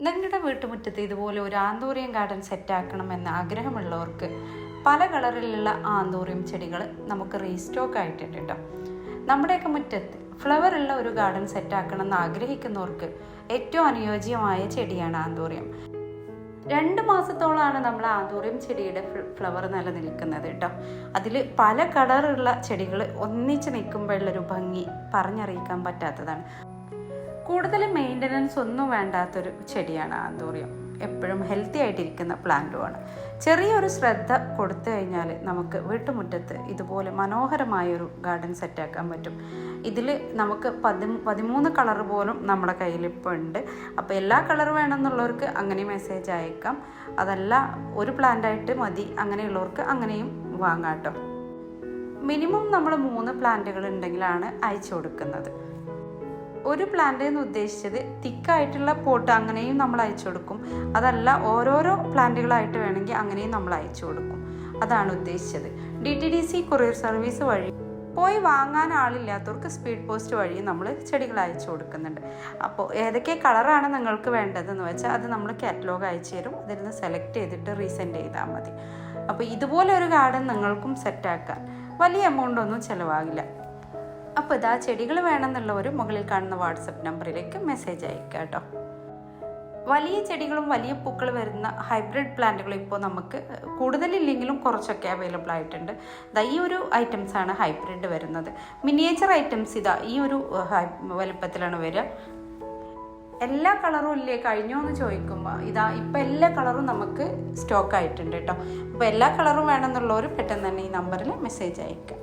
നിങ്ങളുടെ വീട്ടുമുറ്റത്ത് ഇതുപോലെ ഒരു ആന്തൂറിയം ഗാർഡൻ സെറ്റാക്കണമെന്ന് ആഗ്രഹമുള്ളവർക്ക് പല കളറിലുള്ള ആന്തൂറിയം ചെടികൾ നമുക്ക് റീസ്റ്റോക്ക് ആയിട്ടുണ്ട് കേട്ടോ. നമ്മുടെയൊക്കെ മുറ്റത്ത് ഫ്ലവർ ഉള്ള ഒരു ഗാർഡൻ സെറ്റാക്കണം എന്ന് ആഗ്രഹിക്കുന്നവർക്ക് ഏറ്റവും അനുയോജ്യമായ ചെടിയാണ് ആന്തൂറിയം. രണ്ട് മാസത്തോളമാണ് നമ്മൾ ആന്തൂറിയം ചെടിയുടെ ഫ്ലവർ നിലനിൽക്കുന്നത് കേട്ടോ. അതിൽ പല കളറുള്ള ചെടികൾ ഒന്നിച്ച് നിൽക്കുമ്പോഴുള്ളൊരു ഭംഗി പറഞ്ഞറിയിക്കാൻ പറ്റാത്തതാണ്. കൂടുതൽ മെയിന്റനൻസ് ഒന്നും വേണ്ടാത്തൊരു ചെടിയാണ് ആന്തൂറിയം. എപ്പോഴും ഹെൽത്തി ആയിട്ടിരിക്കുന്ന പ്ലാന്റുമാണ് ചെറിയൊരു ശ്രദ്ധ കൊടുത്തു കഴിഞ്ഞാൽ നമുക്ക് വീട്ടുമുറ്റത്ത് ഇതുപോലെ മനോഹരമായൊരു ഗാർഡൻ സെറ്റാക്കാൻ പറ്റും. ഇതിൽ നമുക്ക് പതി പതിമൂന്ന് കളർ പോലും നമ്മുടെ കയ്യിൽ ഇപ്പോൾ ഉണ്ട്. അപ്പോൾ എല്ലാ കളർ വേണമെന്നുള്ളവർക്ക് അങ്ങനെ മെസ്സേജ് അയക്കാം. അതല്ല ഒരു പ്ലാന്റായിട്ട് മതി അങ്ങനെയുള്ളവർക്ക് അങ്ങനെയും വാങ്ങാം കേട്ടോ. മിനിമം നമ്മൾ മൂന്ന് പ്ലാന്റുകൾ ഉണ്ടെങ്കിലാണ് അയച്ചു കൊടുക്കുന്നത്. ഒരു പ്ലാന്റ് എന്ന് ഉദ്ദേശിച്ചത് തിക്കായിട്ടുള്ള പോട്ട് അങ്ങനെയും നമ്മൾ അയച്ചു കൊടുക്കും. അതല്ല ഓരോരോ പ്ലാന്റുകളായിട്ട് വേണമെങ്കിൽ അങ്ങനെയും നമ്മൾ അയച്ചു കൊടുക്കും. അതാണ് ഉദ്ദേശിച്ചത്. D T D C courier service വഴി പോയി വാങ്ങാൻ ആളില്ലാത്തവർക്ക് സ്പീഡ് പോസ്റ്റ് വഴി നമ്മൾ ചെടികൾ അയച്ചു കൊടുക്കുന്നുണ്ട്. അപ്പോൾ ഏതൊക്കെ കളറാണ് നിങ്ങൾക്ക് വേണ്ടതെന്ന് വെച്ചാൽ അത് നമ്മൾ കാറ്റലോഗ് അയച്ചു തരും. അതിൽ നിന്ന് സെലക്ട് ചെയ്തിട്ട് റീസെൻഡ് ചെയ്താൽ മതി. അപ്പോൾ ഇതുപോലെ ഒരു ഗാർഡൻ നിങ്ങൾക്കും സെറ്റാക്കാൻ വലിയ എമൗണ്ട് ഒന്നും ചിലവാകില്ല. അപ്പോൾ ഇതാ ചെടികൾ വേണമെന്നുള്ളവർ മുകളിൽ കാണുന്ന വാട്സപ്പ് നമ്പറിലേക്ക് മെസ്സേജ് അയക്കുക കേട്ടോ. വലിയ ചെടികളും വലിയ പൂക്കൾ വരുന്ന ഹൈബ്രിഡ് പ്ലാന്റുകൾ ഇപ്പോൾ നമുക്ക് കൂടുതലില്ലെങ്കിലും കുറച്ചൊക്കെ അവൈലബിൾ ആയിട്ടുണ്ട്. ഇതാ ഈ ഒരു ഐറ്റംസാണ് ഹൈബ്രിഡ് വരുന്നത്. മിനിയേച്ചർ ഐറ്റംസ് ഇതാ ഈ ഒരു വലുപ്പത്തിലാണ് വരിക. എല്ലാ കളറും ഇല്ലേ? കഴിഞ്ഞോ എന്ന് ചോദിക്കുമ്പോൾ ഇതാ ഇപ്പം എല്ലാ കളറും നമുക്ക് സ്റ്റോക്ക് ആയിട്ടുണ്ട് കേട്ടോ. അപ്പോൾ എല്ലാ കളറും വേണമെന്നുള്ളവർ പെട്ടെന്ന് തന്നെ ഈ നമ്പറിൽ മെസ്സേജ് അയക്കുക